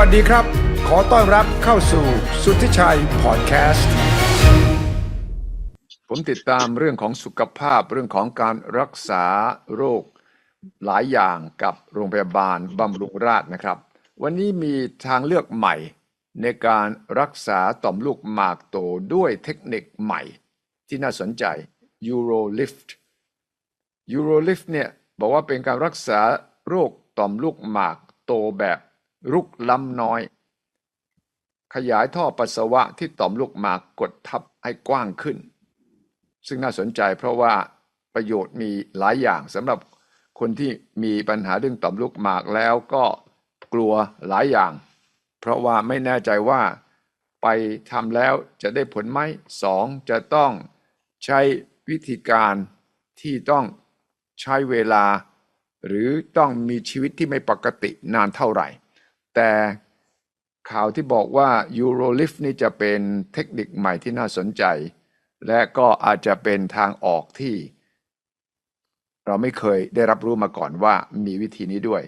วัสดีครับ ขอต้อนรับเข้าสู่สุทธิชัยพอดแคสต์ ผมติดตามเรื่องของสุขภาพเรื่องของการรักษาโรคหลายอย่างกับโรงพยาบาลบำรุงราษฎร์นะครับ วันนี้มีทางเลือกใหม่ ในการรักษาต่อมลูกหมากโตด้วยเทคนิคใหม่ ที่น่าสนใจ Eurolift Eurolift เนี่ยบอกว่าเป็นการรักษาโรคต่อมลูกหมากโตแบบ รุกล้ำน้อย ขยายท่อปัสสาวะที่ต่อมลูกหมากกดทับให้กว้างขึ้น ซึ่งน่าสนใจเพราะว่าประโยชน์มีหลายอย่างสำหรับคนที่มีปัญหาเรื่องต่อมลูกหมากแล้วก็กลัวหลายอย่าง เพราะว่าไม่แน่ใจว่าไปทำแล้วจะได้ผลไหมสองจะต้องใช้วิธีการที่ต้องใช้เวลา หรือต้องมีชีวิตที่ไม่ปกตินานเท่าไหร่ แต่ข่าวที่บอกว่า Eurolift นี่จะเป็นเทคนิคใหม่ที่น่าสนใจ และก็อาจจะเป็นทางออกที่ เราไม่เคยได้รับรู้มาก่อนว่ามีวิธีนี้ด้วย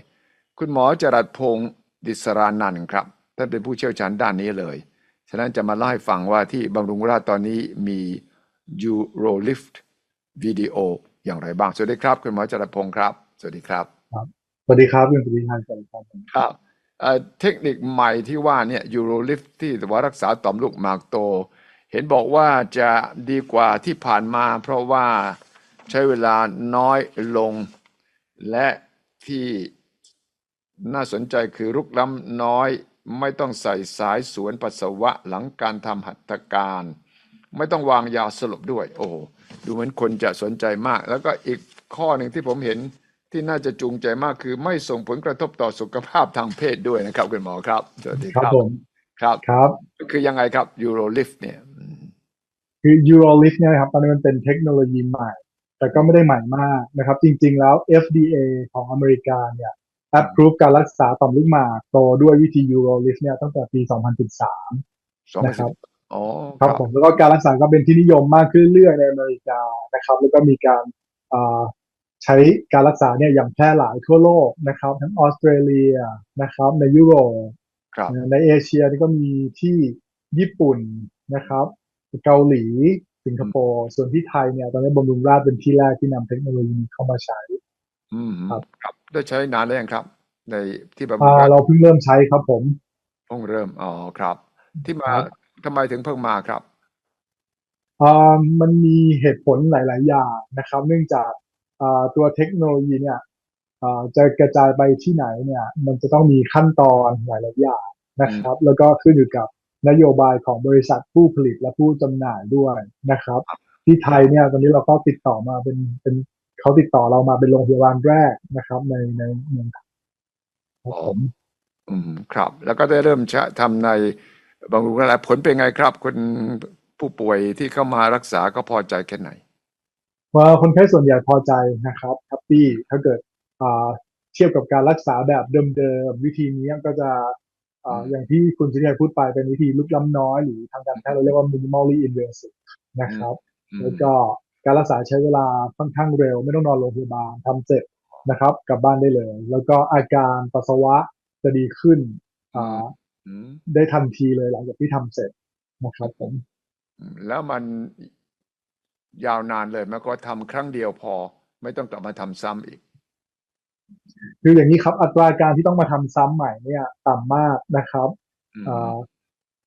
คุณหมอจรัสพงศ์ดิสรานันท์ครับท่านเป็นผู้เชี่ยวชาญด้านนี้เลย ฉะนั้นจะมาเล่าให้ฟังว่าที่บำรุงราษฎร์ตอนนี้มี Eurolift วิดีโออย่างไรบ้าง สวัสดีครับ คุณหมอจรัสพงศ์ครับ สวัสดีครับ สวัสดีครับคุณสุริชัยสวัสดีครับผมครับ เทคนิคใหม่ที่ว่าเนี่ยยูโรลิฟที่ว่ารักษาต่อมลูกหมากโต เห็นบอกว่าจะดีกว่าที่ผ่านมา เพราะว่าใช้เวลาน้อยลง และที่น่าสนใจคือรุกล้ำน้อยไม่ต้องใส่สายสวนปัสสาวะหลังการทำหัตถการ ไม่ต้องวางยาสลบด้วย โอ้ดูเหมือนคนจะสนใจมาก แล้วก็อีกข้อหนึ่งที่ผมเห็น ที่น่าจะจูงใจมากคือไม่ส่งผลกระทบต่อสุขภาพทางเพศด้วยนะครับคุณหมอครับสวัสดีคครัรับบผมครับครับ คือยังไงครับ Eurolift เนี่ยอืมคือ Eurolift เนี่ยนะครับตอนนี้มันเป็นเทคโนโลยีใหม่ แต่ก็ไม่ได้ใหม่มากนะครับ จริง ๆ แล้ว FDA ของอเมริกาเนี่ย approve การรักษาต่อมลูกหมากโตด้วยวิธี Eurolift เนี่ยตั้งแต่ปี 2013สองพันนะครับสิบอ๋อครับครับผมแล้วก็การรักษาก็เป็นที่นิยมมากขึ้นเรื่อยๆในอเมริกานะครับ แล้วก็มีการอ่า ใช้การรักษาเนี่ยอย่างแพร่หลายทั่วโลกนะครับ ทั้งออสเตรเลียนะครับในยุโรปครับในเอเชียนี่ก็มีที่ญี่ปุ่นนะครับ เกาหลีสิงคโปร์ส่วนที่ไทยเนี่ยตอนนี้บำรุงราษฎร์เป็นที่แรกที่นำเทคโนโลยีนี้เข้ามาใช้อืมครับครับได้ใช้นานแล้วยังครับ ในที่บำรุอ่างราษฎเราร์เพิ่งเริ่มใช้ครับผมเพิ่งเริ่มอ๋อครับ ที่มาครับทำไมถึงเพิ่งมาครับอ่ามันมีเหตุผลหลาย ๆ อย่างนะครับ เนื่องจากอ่า ตัวเทคโนโลยีเนี่ยอ่าจะกระจายไปที่ไหนเนี่ย มันจะต้องมีขั้นตอนหลายๆอย่างนะครับ แล้วก็ขึ้นอยู่กับนโยบายของบริษัทผู้ผลิตและผู้จำหน่ายด้วยนะครับ ที่ไทยเนี่ยตอนนี้เราก็ติดต่อมาเป็นเป็นเขาติดต่อเรามาเป็นโรงพยาบาลแรกนะครับ ในในเมืองไทยครับผมอืมครับ แล้วก็ได้เริ่มใช้ทำในบำรุงราษฎร์ผลเป็นไงครับคนผู้ป่วยที่เข้ามารักษาก็พอใจแค่ไหน ว่าคนไข้ส่วนใหญ่พอใจนะครับแฮปปี้ถ้าเกิดอ่าเทียบกับการรักษาแบบเดิมๆวิธีนี้ก็จะอ่าอืมอย่างที่คุณสุริยพูดไปเป็นวิธีลุกล้ำน้อย หรือทางการแพทย์เราเรียกว่า minimally invasive นะครับอืมแล้วก็การรักษาใช้เวลาค่อนข้างเร็ว ไม่ต้องนอนโรงพยาบาลทำเสร็จนะครับกลับบ้านได้เลย แล้วก็อาการปัสสาวะจะดีขึ้นอ่าอืมได้ทันทีเลยหลังจากที่ทำเสร็จนะครับผมอืมแล้วมัน ยาวนานเลย มันก็ทำครั้งเดียวพอ ไม่ต้องกลับมาทำซ้ำอีก คืออย่างนี้ครับ อัตราการที่ต้องมาทำซ้ำใหม่เนี่ยต่ำมากนะครับอืมอ่า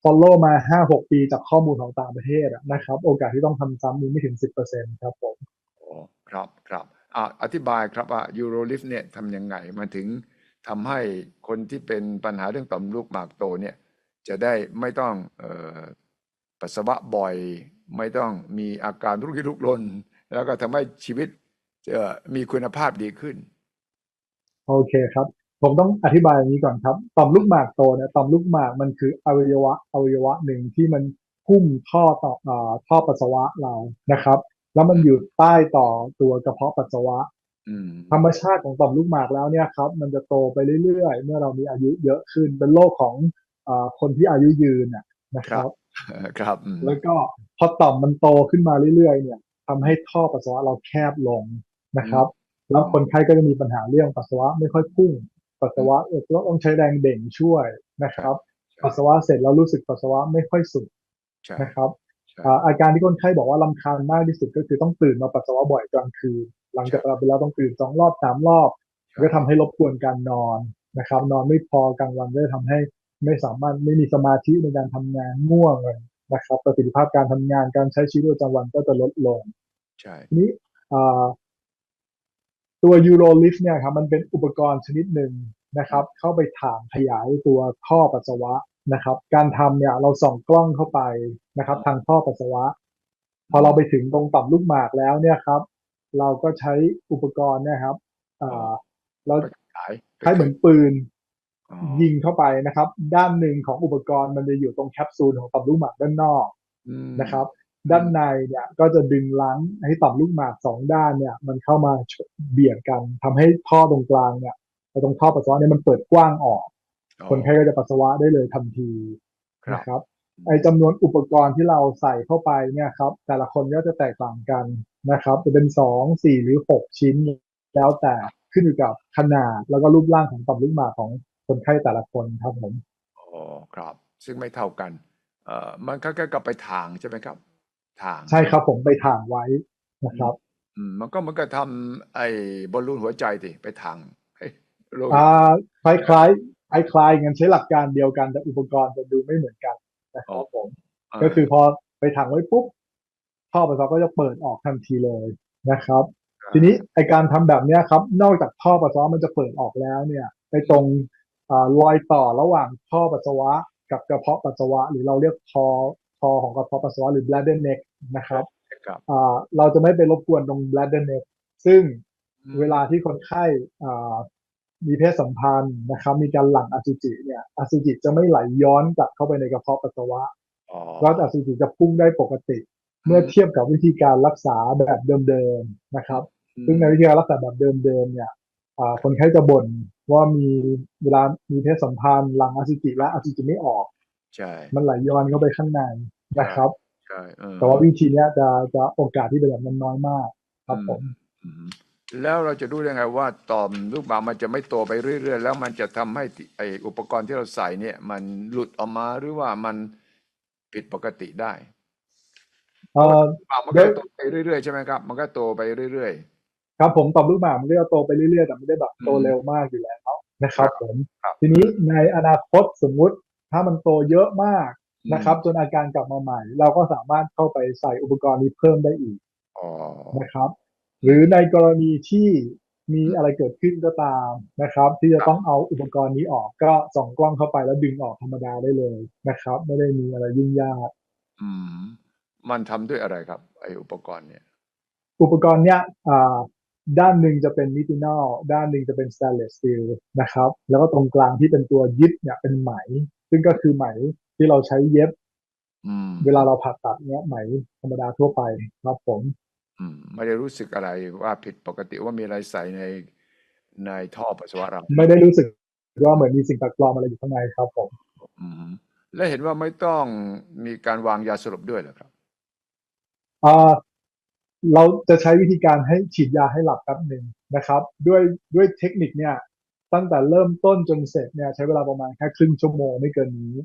follow มาห้าหกปีจากข้อมูลของต่างประเทศอะนะครับ โอกาสที่ต้องทำซ้ำมีไม่ถึงสิบเปอร์เซ็นครับผมอ๋อครับครับอ่าอธิบายครับว่า Eurolift เนี่ยทำยังไงมันถึงทำให้คนที่เป็นปัญหาเรื่องต่อมลูกหมากโตเนี่ย จะได้ไม่ต้องเอ่อปัสสาวะบ่อย ไม่ต้องมีอาการรุกลี้ลุกลน แล้วก็ทำให้ชีวิตเอ่อมีคุณภาพดีขึ้น โอเคครับ ผมต้องอธิบายอย่างนี้ก่อนครับ ต่อมลูกหมากโตเนี่ยต่อมลูกหมากมันคืออวัยวะอวัยวะหนึ่งที่มันพุ่มท่อต่ออ่าท่อปัสสาวะเรานะครับ แล้วมันอยู่ใต้ต่อตัวกระเพาะปัสสาวะอืมธรรมชาติของต่อมลูกหมากแล้วเนี่ยครับ มันจะโตไปเรื่อยๆ เมื่อเรามีอายุเยอะขึ้นเป็นโรคของอาคนที่อายุยืนน่ะนะครับ ครับอืมแล้วก็พอต่อมมันโตขึ้นมาเรื่อยๆ เนี่ยทำให้ท่อปัสสาวะเราแคบลงนะครับ แล้วคนไข้ก็จะมีปัญหาเรื่องปัสสาวะไม่ค่อยพุ่ง ปัสสาวะก็ต้องใช้แรงเบ่งช่วยนะครับใช่ปัสสาวะเสร็จแล้วรู้สึกปัสสาวะไม่ค่อยสุดใช่นะครับใช่อ่าอาการที่คนไข้บอกว่าลำคาญมากที่สุดก็คือต้องตื่นมาปัสสาวะบ่อยกลางคืน หลังจากหลับไปแล้วต้องตื่นสองรอบสามรอบ ก็ทำให้รบกวนการนอนนะครับ นอนไม่พอกลางวันก็จะทำให้ ไม่สามารถไม่มีสมาธิในการทำงานง่วงเลยนะครับ ประสิทธิภาพการทำงานการใช้ชีวิตประจำวันก็จะลดลงใช่ทีนี้อ่าตัวยูโรลิฟเนี่ยครับมันเป็นอุปกรณ์ชนิดหนึ่งนะครับ เข้าไปถ่างขยายตัวท่อปัสสาวะนะครับ การทำเนี่ยเราส่องกล้องเข้าไปนะครับ ทางท่อปัสสาวะ พอเราไปถึงตรงต่อมลูกหมากแล้วเนี่ยครับ เราก็ใช้อุปกรณ์เนะครับอ่าเราไปขายใช้เหมือนปืนอ๋อ ยิงเข้าไปนะครับ ด้านหนึ่งของอุปกรณ์มันจะอยู่ตรงแคปซูลของต่อมลูกหมากด้านนอกอืมนะครับ ด้านในเนี่ยก็จะดึงล้างให้ต่อมลูกหมากสองด้านเนี่ย มันเข้ามาเบียดกันทำให้ท่อตรงกลางเนี่ยไอ้ตรงท่อปัสสาวะเนี่ยมันเปิดกว้างออกอ๋อคนไข้ก็จะปัสสาวะได้เลยทันทีครับนะครับไอ้จำนวนอุปกรณ์ที่เราใส่เข้าไปเนี่ยครับแต่ละคนก็จะแตกต่างกันนะครับ จะเป็นสองสี่หรือหกชิ้นแล้วแต่ขึ้นอยู่กับขนาดแล้วก็รูปร่างของต่อมลูกหมากของ คนไข้แต่ละคนครับผมอ๋อครับ ซึ่งไม่เท่ากัน เอ่อมันก็ก็ไปทางใช่ไหมครับ ทางใช่ครับผมไปถ่างไว้นะครับ อืมมันก็เหมันก็ทำไอ้บอลลูนหัวใจดิไปทางให้โลหิตอ่าคล้ายคล้ายคล้ายคล้ายๆกันใช้หลักการเดียวกันแต่อุปกรณ์จะดูไม่เหมือนกันนะครับผมาก็คือพอไปถังไว้ปุ๊บท่อปัสสาวะก็จะเปิดออกทันทีเลยนะครับ ทีนี้ไอการทำแบบเนี้ยครับ นอกจากท่อปัสสาวะมันจะเปิดออกแล้วเนี่ยไปตรงอ่า รอยต่อระหว่างท่อปัสสาวะกับกระเพาะปัสสาวะ หรือเราเรียกคอคอของกระเพาะปัสสาวะหรือ bladder neck นะครับครับอ่าเราจะไม่ไปรบกวนตรง bladder neck ซึ่งอืมเวลาที่คนไข้อ่ามีเพศสัมพันธ์นะครับมีการหลั่งอสุจิเนี่ยอสุจิจะไม่ไหลย้อนกลับเข้าไปในกระเพาะปัสสาวะอ๋อก็อสุจิจะพุ่งได้ปกติ เมื่อเทียบกับวิธีการรักษาแบบเดิมๆนะครับ ซึ่งในวิธีการรักษาแบบเดิมๆเนี่ยอ่าคนไข้จะบ่น ว่ามีเวลามีเพศสัมพันธ์หลังอสุจิและอสุจิไม่ออกใช่มันไหลย้อนเข้าไปข้างในนะครับใช่เออแต่ว่าวิธีเนี้ยจะจะโอกาสที่เป็นแบบนั้นน้อยมาก ครับผมอืมแล้วเราจะรู้ได้ไงว่าต่อมลูกหมากมันจะไม่โตไปเรื่อยๆ แล้วมันจะทำให้ไออุปกรณ์ที่เราใส่เนี่ย มันหลุดออกมาหรือว่ามันผิดปกติได้เอ่อลูกหมากมันก็โตไปเรื่อยๆใช่ไหมครับ มันก็โตไปเรื่อย ครับผมต่อมลูกหมากมันก็จะโตไปเรื่อยๆแต่ไม่ได้แบบโตอืมเร็วมากอยู่แล้วนะครับ ผมครับทีนี้ในอนาคตสมมุติถ้ามันโตเยอะมากๆนะครับ จนอาการกลับมาใหม่ เราก็สามารถเข้าไปใส่อุปกรณ์นี้เพิ่มได้อีกอ๋อนะครับ หรือในกรณีที่มีอะไรเกิดขึ้นก็ตามนะครับ ที่จะต้องเอาอุปกรณ์นี้ออกก็ส่องกล้องเข้าไปแล้วดึงออกธรรมดาได้เลยนะครับ ไม่ได้มีอะไรยุ่งยากอืมมันทำด้วยอะไรครับ ไออุปกรณ์เนี่ย อุปกรณ์เนี้ยอ่า ด้านหนึ่งจะเป็นนิตินอลด้านหนึ่งจะเป็นส t ต n เลสสตีลนะครับ แล้วก็ตรงกลางที่เป็นตัวยึดเนี่ยเป็นไหม ซึ่งก็คือไหมที่เราใช้เย็บอืมเวลาเราผ่าตัดเนี้ยไหมธรรมดาทั่วไปครับผมอืมไม่ได้รู้สึกอะไรว่าผิดปกติว่ามีอะไรใส่ในในท่อปัสสาวะเราไม่ได้รู้สึกว่าเหมือนมีสิ่งแปลกปลอมอะไรอยู่ข้างในครับผมอืมและเห็นว่าไม่ต้องมีการวางยาสลบด้วยเหรอครับอ่า เราจะใช้วิธีการให้ฉีดยาให้หลับแป๊บหนึ่งนะครับ ด้วยด้วยเทคนิคเนี่ยตั้งแต่เริ่มต้นจนเสร็จเนี่ยใช้เวลาประมาณแค่ครึ่งชั่วโมงไม่เกินนี้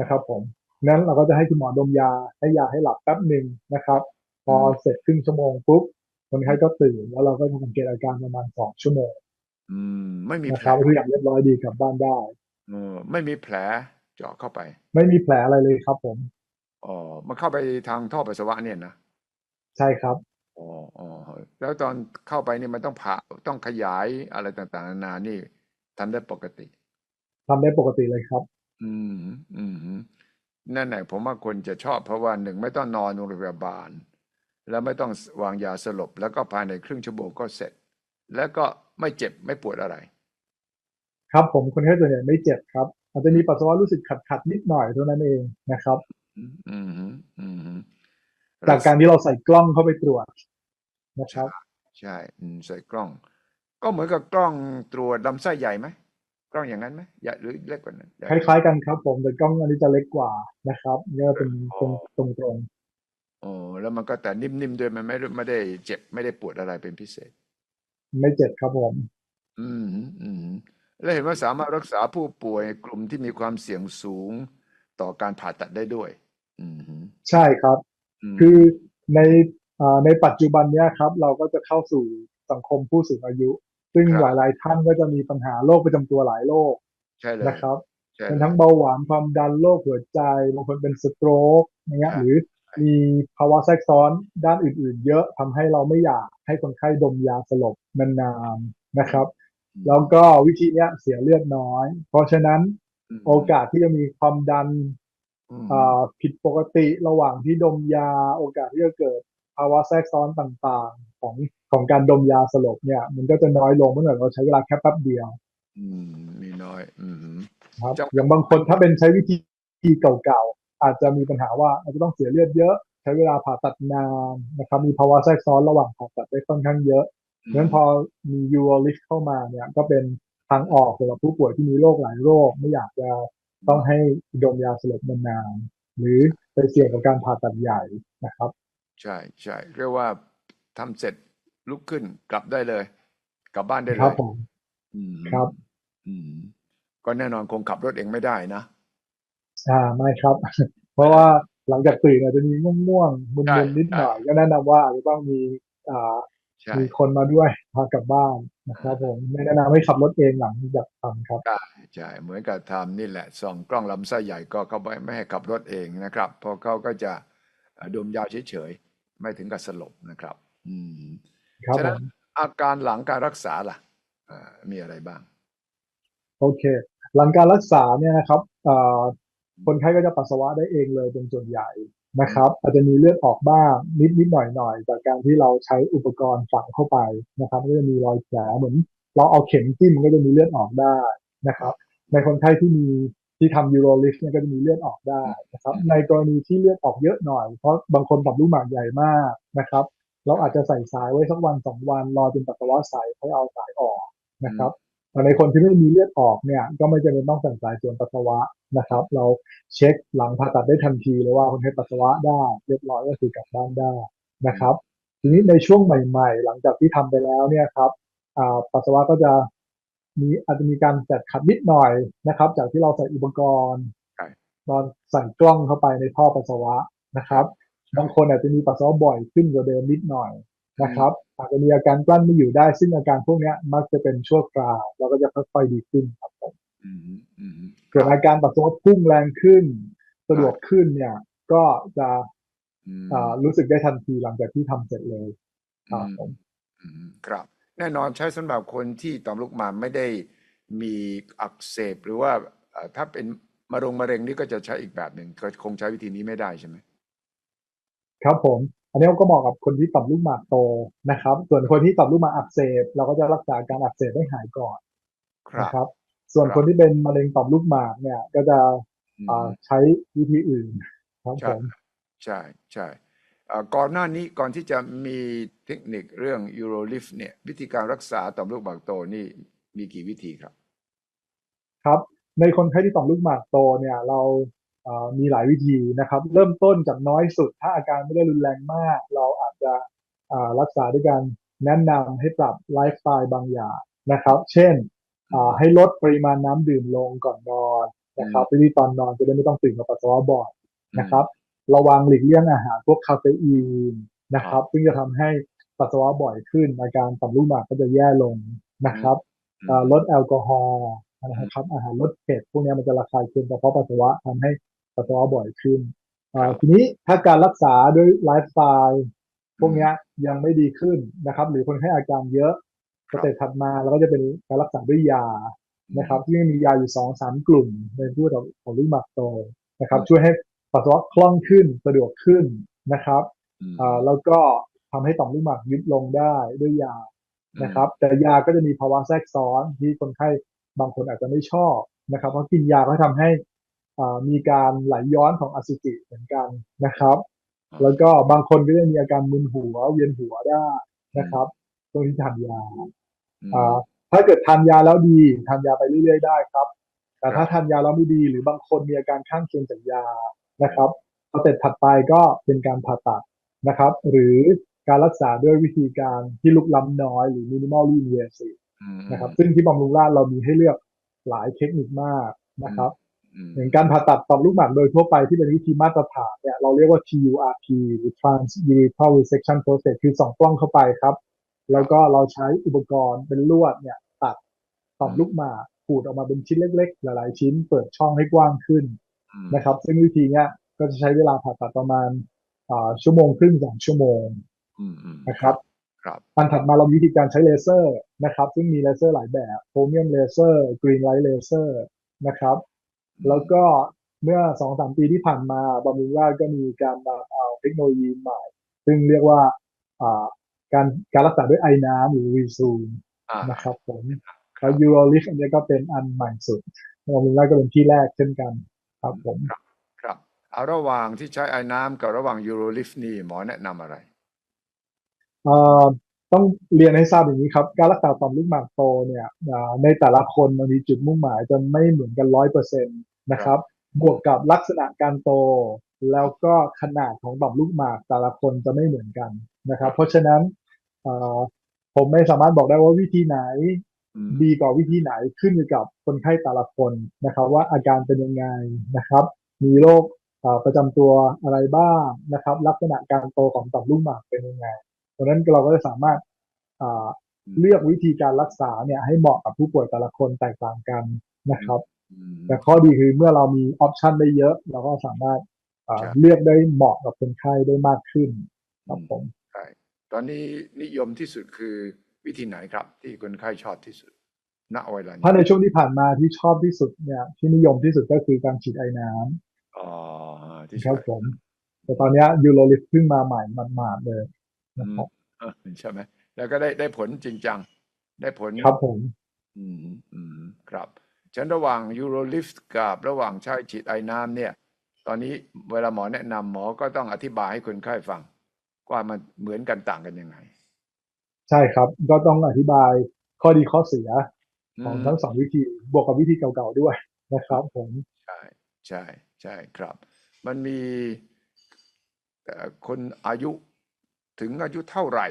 นะครับ ผมนั้นเราก็จะให้คุณหมอดมยาให้ยาให้หลับแป๊บหนึ่งนะครับ พอเสร็จครึ่งชั่วโมงปุ๊บคนไข้ก็ตื่นแล้วเราก็จะสังเกตอาการประมาณสองชั่วโมง อืม ไม่มีนะแผคลรับทุกอย่างเรียบร้อยดีกลับบ้านได้เออไม่มีแผลเจาะเข้าไป ไม่มีแผลอะไรเลยครับผมอ๋อมันเข้าไปทางท่อปัสสาวะเนี่ยนะ ใช่ครับ อ๋ออ๋อแล้วตอนเข้าไปนี่มันต้องผ่าต้องขยายอะไรต่างๆนานานี่ทำได้ปกติ ทำได้ปกติเลยครับ อืม อืมนั่นแหละผมว่าคนจะชอบเพราะว่าหนึ่งไม่ต้องนอนโรงพยาบาล แล้วไม่ต้องวางยาสลบ แล้วก็ภายในครึ่งชั่วโมงก็เสร็จ แล้วก็ไม่เจ็บไม่ปวดอะไร ครับผมคนไข้ส่วนใหญ่ไม่เจ็บครับอาจจะมีปัสสาวะรู้สึกขัดขัดๆนิดหน่อยเท่านั้นเองนะครับ อืมอืมอืม จากการที่เราใส่กล้องเข้าไปตรวจนะครับ ใช่อืมใส่กล้อง ก็เหมือนกับกล้องตรวจลำไส้ใหญ่ไหมกล้องอย่างนั้นไหมใหญ่หรือเล็กกว่านั้นใหญ่คล้ายๆกันครับผมแต่กล้องอันนี้จะเล็กกว่านะครับก็เป็นตรงตรงตรงโอ้แล้วมันก็แต่นิ่มๆด้วยมันไม่ได้ไม่ได้เจ็บไม่ได้ปวดอะไรเป็นพิเศษๆไม่เจ็บครับผม อืมอืมและเห็นว่าสามารถรักษาผู้ป่วยกลุ่มที่มีความเสี่ยงสูงต่อการผ่าตัดได้ด้วย อืมฮึใช่ครับม คือในอ่าในปัจจุบันเนี้ยครับ เราก็จะเข้าสู่สังคมผู้สูงอายุ ซึ่งครับหลายๆท่านก็จะมีปัญหาโรคประจำตัวหลายโรคใช่เลยนะครับใช่เป็นเลยทั้งเบาหวานความดันโรคหัวใจบางคนเป็นสโตรกอย่างเงี้ยครับหรือมีภาวะแทรกซ้อนด้านอื่น ๆ เยอะทำให้เราไม่อยากให้คนไข้ดมยาสลบนานๆนะครับอืมแล้วก็วิธีเนี้ยเสียเลือดน้อย เพราะฉะนั้นมโอกาสที่จะมีความดันอืมอ่า ผิดปกติระหว่างที่ดมยาโอกาสที่จะเกิดภาวะแทรกซ้อนต่างๆ ของของการดมยาสลบเนี่ย มันก็จะน้อยลงเมื่อเราใช้เวลาแค่แป๊บเดียว อืมมีน้อย อืมฮึครับจังอย่างบางคนถ้าเป็นใช้วิธีเก่าๆอาจจะมีปัญหาว่าอาจจะต้องเสียเลือดเยอะ ใช้เวลาผ่าตัดนานนะครับ มีภาวะแทรกซ้อนระหว่างผ่าตัดได้ค่อนข้างเยอะเพราะฉะนั้นพอมียูโรลิฟเข้ามาเนี่ย ก็เป็นทางออกสำหรับผู้ป่วยที่มีโรคหลายโรคไม่อยากจะ ต้องให้ดมยาสลบนานๆหรือไปเสี่ยงกับการผ่าตัดใหญ่นะครับ ใช่ใช่เรียกว่าทำเสร็จลุกขึ้นกลับได้เลย กลับบ้านได้คเลรับยผมอืมครับ อืม ก็แน่นอนคงขับรถเองไม่ได้นะอ่าไม่ครับ เพราะว่าหลังจากตื่นอาจจะมีง่วงๆมึใช่นๆนิดหน่อยใช่ก็แนะนำว่าอาจจะต้องมีอ่าใช่มีคนมาด้วยพากลับบ้าน นะครับผมไม่แนะนำให้ขับรถเองหลังจากทำครับใช่ใช่เหมือนกับทำนี่แหละส่องกล้องลำไส้ใหญ่ก็เขาไม่ไม่ให้ขับรถเองนะครับเพราะเขาก็จะเอ่อดมยาเฉยๆไม่ถึงกับสลบนะครับ อืมครับฉะผนั้นมอาการหลังการรักษาล่ะเอ่อมีอะไรบ้าง โอเค หลังการรักษาเนี่ยนะครับอ่า คนไข้ก็จะปัสสาวะได้เองเลยเป็นส่วนใหญ่นะครับ อาจจะมีเลือดออกบ้างนิดนิดหน่อยหน่อยจากการที่เราใช้อุปกรณ์ฝังเข้าไปนะครับก็จะมีรอยแผลเหมือน เราเอาเข็มจิ้มก็จะมีเลือดออกได้นะครับ ในคนไข้ที่มีที่ทำยูโรลิฟเนี่ยก็จะมีเลือดออกได้นะครับ ในกรณีที่เลือดออกเยอะหน่อย เพราะบางคนตับลูกหมากใหญ่มากนะครับ เราอาจจะใส่สายไว้สักวันสองวันรอจนปัสสาวะใสให้เอาสายออกนะครับแต่ในคนที่ไม่มีเลือดออกเนี่ย ก็ไม่จำเป็นต้องใส่สายส่วนปัสสาวะนะครับ เราเช็คหลังผ่าตัดได้ทันทีเลยว่าคนไข้ปัสสาวะได้ เรียบร้อยก็คือกลับบ้านได้นะครับ ทีนี้ในช่วงใหม่ ๆ หลังจากที่ทำไปแล้วเนี่ยครับอ่าปัสสาวะก็จะมีอาจจะมีการแตกขัดนิดหน่อยนะครับ จากที่เราใส่อุปกรณ์ใช่ตอนใส่กล้องเข้าไปในท่อปัสสาวะนะครับบางคนอาจจะมีปัสสาวะบ่อยขึ้นกว่าเดิมนิดหน่อยนะครับ อาจจะมีอาการกลั้นไม่อยู่ได้ ซึ่งอาการพวกเนี้ยมักจะเป็นชั่วคราว แล้วก็จะค่อยๆดีขึ้นครับผม อืมอืมส่วนอาการปัสสาวะพุ่งแรงขึ้น สะดวกขึ้นเนี่ย ก็จะอืมอ่ารู้สึกได้ทันทีหลังจากที่ทำเสร็จเลยครับผมอืมครับ แน่นอนใช้สำหรับคนที่ต่อมลูกหมากไม่ได้มีอักเสบหรือว่าเอ่อถ้าเป็นมะเร็งมะเร็งนี่ก็จะใช้อีกแบบหนึ่งก็คงใช้วิธีนี้ไม่ได้ใช่ไหมครับผม อันนี้ก็เหมาะกับคนที่ต่อมลูกหมากโตนะครับ ส่วนคนที่ต่อมลูกหมากอักเสบเราก็จะรักษาการอักเสบให้หายก่อนครับนะครับ ส่วนครับคนที่เป็นมะเร็งต่อมลูกหมากเนี่ย ก็จะอืมอ่าใช้วิธีอื่นครับใช่ผมใช่ใช่เอ่อก่อนหน้านี้ก่อนที่จะมีเทคนิคเรื่องยูโรลิฟเนี่ย วิธีการรักษาต่อมลูกหมากโตนี่มีกี่วิธีครับ ครับ ในคนไข้ที่ต่อมลูกหมากโตเนี่ยเราอ่ามีหลายวิธีนะครับ เริ่มต้นจากน้อยสุด ถ้าอาการไม่ได้รุนแรงมาก เราอาจจะอ่ารักษาด้วยการแนะนำให้ปรับไลฟ์สไตล์บางอย่างนะครับ เช่นอ่า ให้ลดปริมาณน้ำดื่มลงก่อนนอนนะครับเพื่อที่ตอนนอนจะได้ไม่ต้องตื่นมาปัสสาวะบ่อยนะครับ ระวังหลีกเลี่ยงอาหารพวกคาเฟอีนนะครับ ซึ่งจะทำให้ปัสสาวะบ่อยขึ้นอาการต่อมลูกหมากก็จะแย่ลงนะครับอืมอ่าลดแอลกอฮอล์นะครับ อาหารลดเผ็ดพวกนี้มันจะระคายเคืองกระเพาะปัสสาวะทำให้ปัสสาวะบ่อยขึ้นอ่าทีนี้ถ้าการรักษาด้วยไลฟ์สไตล์พวกเนี้ยยังไม่ดีขึ้นนะครับ หรือคนไข้อาการเยอะ สเต็ปถัดมาเราก็จะเป็นการรักษาด้วยยานะครับที่มียาอยู่สองสามกลุ่มในผู้ต่อของลูกหมากโตนะครับ ช่วยให้ปัสสาวะคล่องขึ้นสะดวกขึ้นนะครับอืมอ่าแล้วก็ทำให้ต่อมลูกหมากยุบลงได้ด้วยยานะครับ แต่ยาก็จะมีภาวะแทรกซ้อนที่คนไข้บางคนอาจจะไม่ชอบนะครับ เพราะกินยาก็ทำให้อ่ามีการไหลย้อนของอสุจิเหมือนกันนะครับ แล้วก็บางคนก็จะมีอาการมึนหัวเวียนหัวได้นะครับ ตรงที่ทานยาอืมอ่าถ้าเกิดทานยาแล้วดีทานยาไปเรื่อยๆได้ครับ แต่ครัถ้าบทานยาแล้วไม่ดี หรือบางคนมีอาการข้างเคียงจากยานะครับสเต็ปถัดไปก็เป็นการผ่าตัดนะครับ หรือการรักษาด้วยวิธีการที่ลุกล้ำน้อยหรือ minimally invasive อืมนะครับ ซึ่งที่บำรุงราษฎร์เรามีให้เลือกหลายเทคนิคมากนะครับอืมอย่างการผ่าตัดต่อมลูกหมากโดยทั่วไปที่เป็นวิธีมาตรฐานเนี่ยเราเรียกว่า TURP หรือ Transurethral Resection Process คือส่องกล้องเข้าไปครับ แล้วก็เราใช้อุปกรณ์เป็นลวดเนี่ยตัดต่อมลูกหมากขูดออกมาเป็นชิ้นเล็ก ๆ หลายๆชิ้นเปิดช่องให้กว้างขึ้นอืมนะครับ ซึ่งวิธีเนี้ยก็จะใช้เวลาผ่าตัดประมาณอ่าชั่วโมงครึ่งสองชั่วโมงอืมอืมนะครับครับอันถัดมาเรามีวิธีการใช้เลเซอร์นะครับ ซึ่งมีเลเซอร์หลายแบบโครเมียมเลเซอร์กรีนไลท์เลเซอร์นะครับ แล้วก็เมื่อสองสามปีที่ผ่านมาบำรุงราษฎร์ก็มีการนำเอาเทคโนโลยีใหม่ ซึ่งเรียกว่าอ่า การการรักษาด้วยไอน้ำหรือรีซูมอ่านะครับผมแล้วยูโรลิฟอันนี้ก็เป็นอันใหม่สุดบำรุงราษฎร์ก็เป็นที่แรกเช่นกันครับผมครับเอาระหว่างที่ใช้ไอ้น้ำกับระหว่างยูโรลิฟนี่หมอแนะนำอะไรเอ่อต้องเรียนให้ทราบอย่างนี้ครับ การรักษาต่อมลูกหมากโตเนี่ยอ่าในแต่ละคนมันมีจุดมุ่งหมายจะไม่เหมือนกันร้อยเปอร์เซ็นต์นะครับ บวกกับลักษณะการโต แล้วก็ขนาดของต่อมลูกหมากแต่ละคนจะไม่เหมือนกัน นะครับ เพราะฉะนั้นเอ่อผมไม่สามารถบอกได้ว่าวิธีไหนอืมดีกว่าวิธีไหนขึ้นอยู่กับคนไข้แต่ละคนนะครับ ว่าอาการเป็นยังไงนะครับ มีโรคเอ่อประจำตัวอะไรบ้างนะครับ ลักษณะการโตของต่อมลูกหมากเป็นยังไงเพราะฉะนั้นเราก็จะสามารถอ่าเลือกวิธีการรักษาเนี่ยให้เหมาะกับผู้ป่วยแต่ละคนแตกต่างกันนะครับอืมแต่ข้อดีคือเมื่อเรามีออปชันได้เยอะ เราก็สามารถอ่าครับเลือกได้เหมาะกับคนไข้ได้มากขึ้นครับผมใช่ต อนนี้นิยมที่สุดคือวิธีไหนครับ ที่คนไข้ชอบที่สุดณเวลานี้ถ้าในช่วงที่ผ่านมาที่ชอบที่สุดเนี่ยที่นิยมที่สุดก็คือการฉีดไอน้ำอ๋อที่ครับใช่ผม แต่ตอนเนี้ยูโรลิฟเพิ่งมาใหม่หมาดๆเลยอืนะมครับเออใช่ไหมแล้วก็ได้ได้ผลจริงจัง ได้ผลครับผม อืมอืมครับฉะนันระหว่างยูโรลิฟกับระหว่างใช้ฉีดไอ้น้ำเนี่ย ตอนนี้เวลาหมอแนะนำหมอก็ต้องอธิบายให้คนไข้ฟัง ว่ามันเหมือนกันต่างกันยังไง ใช่ครับ ก็ต้องอธิบายข้อดีข้อเสียอืของมทั้งสองวิธีบวกกับวิธีเก่าๆด้วยนะครับ ผมใช่ใช่ใช่ครับ มันมีเอ่อคนอายุถึงอายุเท่าไหร่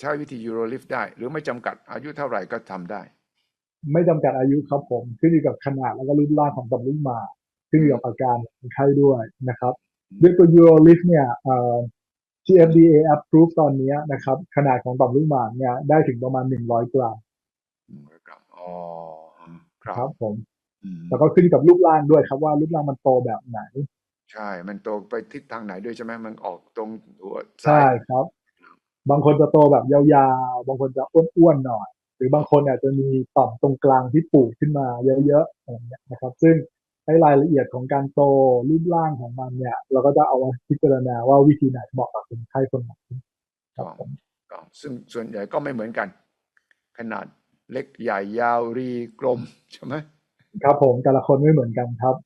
ใช้วิธียูโรลิฟได้ หรือไม่จำกัดอายุเท่าไหร่ก็ทำได้ ไม่จำกัดอายุครับผมขึ้นอยู่กับขนาดแล้วก็รูปร่างของต่อมลูกหมากขึ้นอยู่กับอาการของคนไข้ด้วยนะครับด้วยตัวยูโรลิฟเนี่ยเอ่อ ที่ FDA approve ตอนนี้นะครับ ขนาดของต่อมลูกหมากเนี่ยได้ถึงประมาณ100กรัมอืมครับอ๋อครับครับผมอืมแล้วก็ขึ้นอยู่กับรูปร่างด้วยครับว่ารูปร่างมันโตแบบไหน ใช่ มันโตไปทิศทางไหนด้วยใช่ไหมมันออกตรงหัวใช่ซ้ายครับ บางคนจะโตแบบยาวๆ บางคนจะอ้วนๆหน่อย หรือบางคนอาจจะมีต่อมตรงกลางที่ปูดขึ้นมาเยอะๆอะไรเงี้ยนะครับ ซึ่ง ให้รายละเอียดของการโตรูปร่างของมันเนี่ย เราก็จะเอามาพิจารณาว่าวิธีไหนเหมาะกับคนไข้คนไหนครับผมก็ซึ่งส่วนใหญ่ก็ไม่เหมือนกัน ขนาดเล็กใหญ่ยาวรีกลมใช่ไหมครับผมแต่ละคนไม่เหมือนกันครับ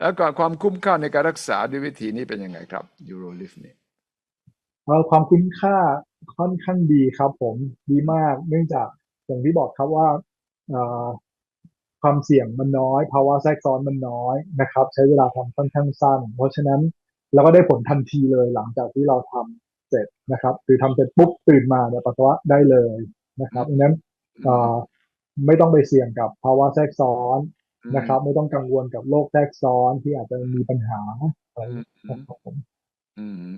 แล้วก่อนความคุ้มค่าในการรักษาด้วยวิธีนี้เป็นยังไงครับยูโรลิฟนี่เอ่อความคุ้มค่าค่อนข้างดีครับผมดีมากเนื่องจากอย่างที่บอกครับว่าเอ่อ ความเสี่ยงมันน้อย ภาวะแทรกซ้อนมันน้อยนะครับ ใช้เวลาทำค่อนข้างสั้น เพราะฉะนั้นเราก็ได้ผลทันทีเลยหลังจากที่เราทำเสร็จนะครับคือทำเสร็จปุ๊บตื่นมาเนี่ยปัสสาวะได้เลยนะครับดังนั้นเอ่อไม่ต้องไปเสี่ยงกับภาวะแทรกซ้อนนะครับ ไม่ต้องกังวลกับโรคแทรกซ้อนที่อาจจะมีปัญหาอะไรอืมอืมนะครับผมอืม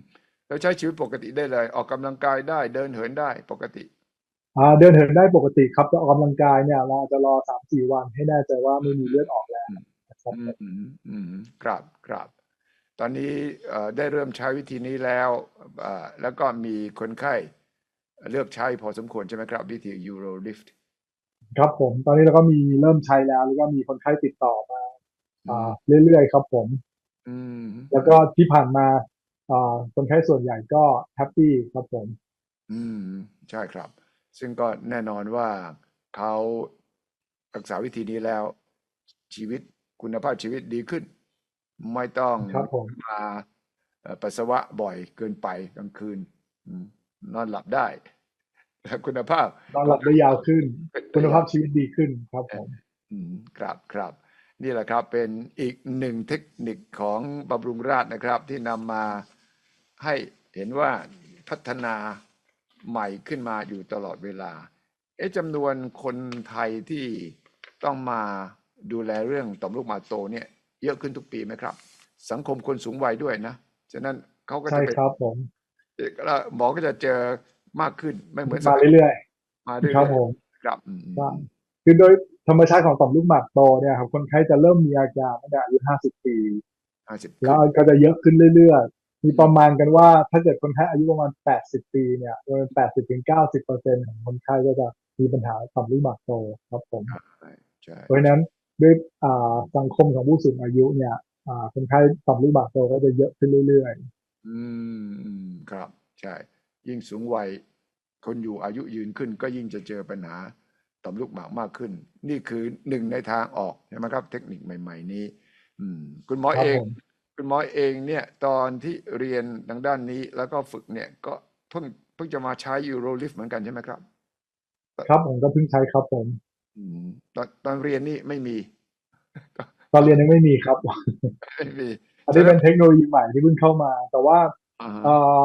แล้วใช้ชีวิตปกติได้เลย ออกกำลังกายได้เดินเหินได้ปกติอ่า เดินเหินได้ปกติครับจะออกกำลังกายเนี่ย เราอาจจะรอสามสี่วันให้แน่ใจว่าไม่มีเลือดออกแล้วนะครับอืมอืมอืมครับครับ ตอนนี้เอ่อได้เริ่มใช้วิธีนี้แล้วเอ่อแล้วก็มีคนไข้เลือกใช้พอสมควรใช่ไหมครับ วิธียูโรลิฟต์ครับผม ตอนนี้เราก็มีเริ่มใช้แล้ว แล้วก็มีคนไข้ติดต่อมาอ่าเรื่อยๆครับผมอืมแล้วก็ที่ผ่านมาอ่าคนไข้ส่วนใหญ่ก็แฮปปี้ครับผม อืม ใช่ครับ ซึ่งก็แน่นอนว่าเขารักษาวิธีนี้แล้ว ชีวิตคุณภาพชีวิตดีขึ้น ไม่ต้องครับผมมาเอ่อปัสสาวะบ่อยเกินไปกลางคืนอืมนอนหลับได้และคุณภาพนอนหลับได้ยาวขึ้นเป็นคุณภาพชีวิตดีขึ้นครับผมอืมครับครับ นี่แหละครับเป็นอีกหนึ่งเทคนิคของบำรุงราษฎร์นะครับ ที่นำมาให้เห็นว่าพัฒนา ใหม่ขึ้นมาอยู่ตลอดเวลา เอ๊ะจำนวนคนไทยที่ต้องมาดูแลเรื่องต่อมลูกหมากโตเนี่ย เยอะขึ้นทุกปีไหมครับ สังคมคนสูงวัยด้วยนะ ฉะนั้นเขาก็ใช่จะเป็นครับผมแล้วหมอก็จะเจอมากขึ้นไม่เหมือนมาเรื่อยมาๆเรื่อยครับผมๆครับอืมใช่คือโดยธรรมชาติของต่อมลูกหมากโตเนี่ยครับคนไข้จะเริ่มมีอาการตั้งแต่อายุ50ปีห้าสิบแล้วก็จะเยอะขึ้นเรื่อยๆ มีประมาณกันว่าถ้าเกิดคนไข้อายุประมาณ 80 ปีเนี่ยประมาณ80ถึง90เปอร์เซ็นต์ของคนไข้ก็จะมีปัญหาต่อมลูกหมากโตครับผมใช่ใช่เพราะฉะนั้นด้วยอ่าสังคมของผู้สูงอายุเนี่ยอ่าคนไข้ต่อมลูกหมากโตก็จะเยอะขึ้นเรื่อยอืมอืมครับ ใช่ ยิ่งสูงวัยคนอยู่อายุยืนขึ้น ก็ยิ่งจะเจอปัญหาต่อมลูกหมากมากขึ้น นี่คือหนึ่งในทางออกใช่ไหมครับ เทคนิคใหม่ ๆ นี้ อืม คุณหมอๆครับเองผม คุณหมอเองเนี่ยตอนที่เรียนทางด้านนี้แล้วก็ฝึกเนี่ยก็เพิ่งเพิ่งจะมาใช้ยูโรลิฟเหมือนกันใช่ไหมครับ ครับผมก็เพิ่งใช้ครับผมอืมตอนตอนเรียนนี่ไม่มี ตอนเรียนยังไม่มีครับไม่มีอันนี้เป็นเทคโนโลยีใหม่ที่เพิ่งเข้ามา แต่ว่าอ่าฮะเอ่อ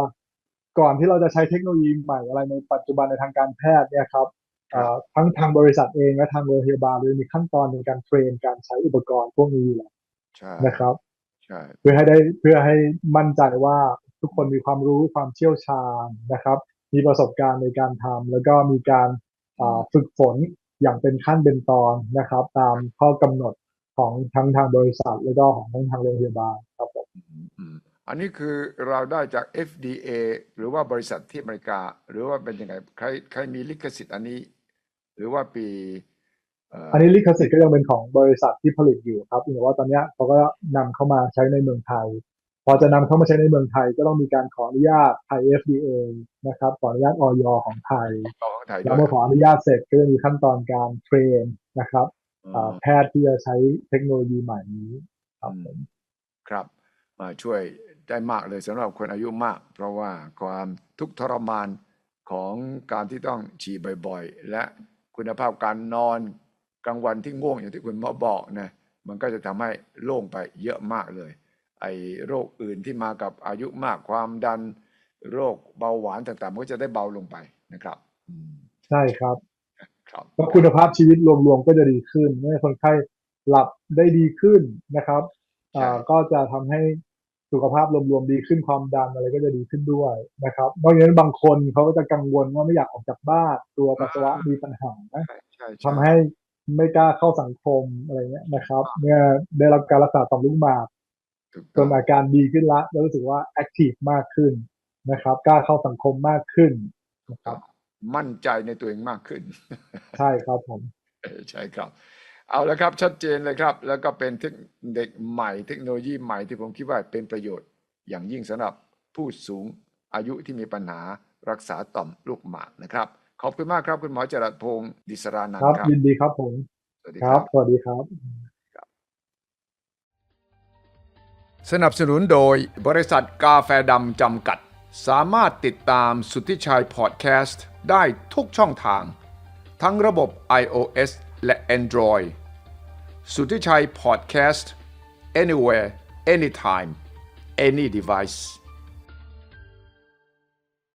ก่อนที่เราจะใช้เทคโนโลยีใหม่อะไรในปัจจุบันในทางการแพทย์เนี่ยครับเอ่อทั้งทางบริษัทเองและทางโรงพยาบาลเลยมีขั้นตอนในการเทรนการใช้อุปกรณ์พวกนี้อยู่แล้วใช่นะครับใช่ เพื่อให้ได้เพื่อให้มั่นใจว่าทุกคนมีความรู้ความเชี่ยวชาญนะครับ มีประสบการณ์ในการทำแล้วก็มีการอ่าฝึกฝนอย่างเป็นขั้นเป็นตอนนะครับ ตามข้อกำหนดของทั้งทางบริษัท แล้วก็ของทั้งทางโรงพยาบาลครับผมอืมอืมอันนี้คือเราได้จาก FDA หรือว่าบริษัทที่อเมริกา หรือว่าเป็นยังไงใครใครมีลิขสิทธิ์อันนี้ หรือว่าปีเอ่ออันนี้ลิขสิทธิ์ก็ยังเป็นของบริษัทที่ผลิตอยู่ครับแต่ว่าตอนเนี้ยเขาก็นำเข้ามาใช้ในเมืองไทย พอจะนำเข้ามาใช้ในเมืองไทย ก็ต้องมีการขออนุญาตไทย FDA นะครับ ขออนุญาตออยของไทยของไทยด้แล้ววยเมื่อขออนุญาตเสร็จก็จะมีขั้นตอนการเทรนนะครับอือ่ามแพทย์ที่จะใช้เทคโนโลยีใหม่นี้ครับผมครับมาช่วยได้มากเลยสำหรับคนอายุมาก เพราะว่าความทุกข์ทรมานของการที่ต้องฉี่บ่อย ๆ และคุณภาพการนอน กลางวันที่ง่วงอย่างที่คุณหมอบอกนะมันก็จะทำให้โล่งไปเยอะมากเลย ไอ้โรคอื่นที่มากับอายุมากความดันโรคเบาหวานต่างๆมันก็จะได้เบาลงไปนะครับอืมใช่ครับครับก็คุณภาพชีวิตรวมๆก็จะดีขึ้นเมื่อคนไข้หลับได้ดีขึ้นนะครับอ่าก็จะทำให้สุขภาพรวมๆดีขึ้นความดันอะไรก็จะดีขึ้นด้วยนะครับนอกจากนั้นบางคนเขาก็จะกังวลว่าไม่อยากออกจากบ้านตัวปัสสาวะมีปัญหาใช่ใช่ทำให้ ไม่กล้าเข้าสังคมอะไรเงี้ยนะครับ เมื่อได้รับการรักษาต่อมลูกหมากถูกจต้องนอาการดีขึ้นละแล้วรู้สึกว่าแอคทีฟมากขึ้นนะครับกล้าเข้าสังคมมากขึ้นนะครับ มั่นใจในตัวเองมากขึ้น ใช่ครับผมเออใช่ครับ เอาละครับชัดเจนเลยครับ แล้วก็เป็นเทคเด็กใหม่เทคโนโลยีใหม่ที่ผมคิดว่าเป็นประโยชน์ อย่างยิ่งสำหรับผู้สูงอายุที่มีปัญหารักษาต่อมลูกหมากนะครับ ขอบคุณมากครับ คุณหมอจรัสพงศ์ดิสรานันครับท์ครับยินดีครับผมสวัสดีคครัรับบสวัสดีครับ สนับสนุนโดยบริษัทกาแฟดำจำกัด สามารถติดตามสุทธิชัยพอดแคสต์ได้ทุกช่องทาง ทั้งระบบ iOS และ Android สุทธิชัยพอดแคสต์ anywhere anytime any device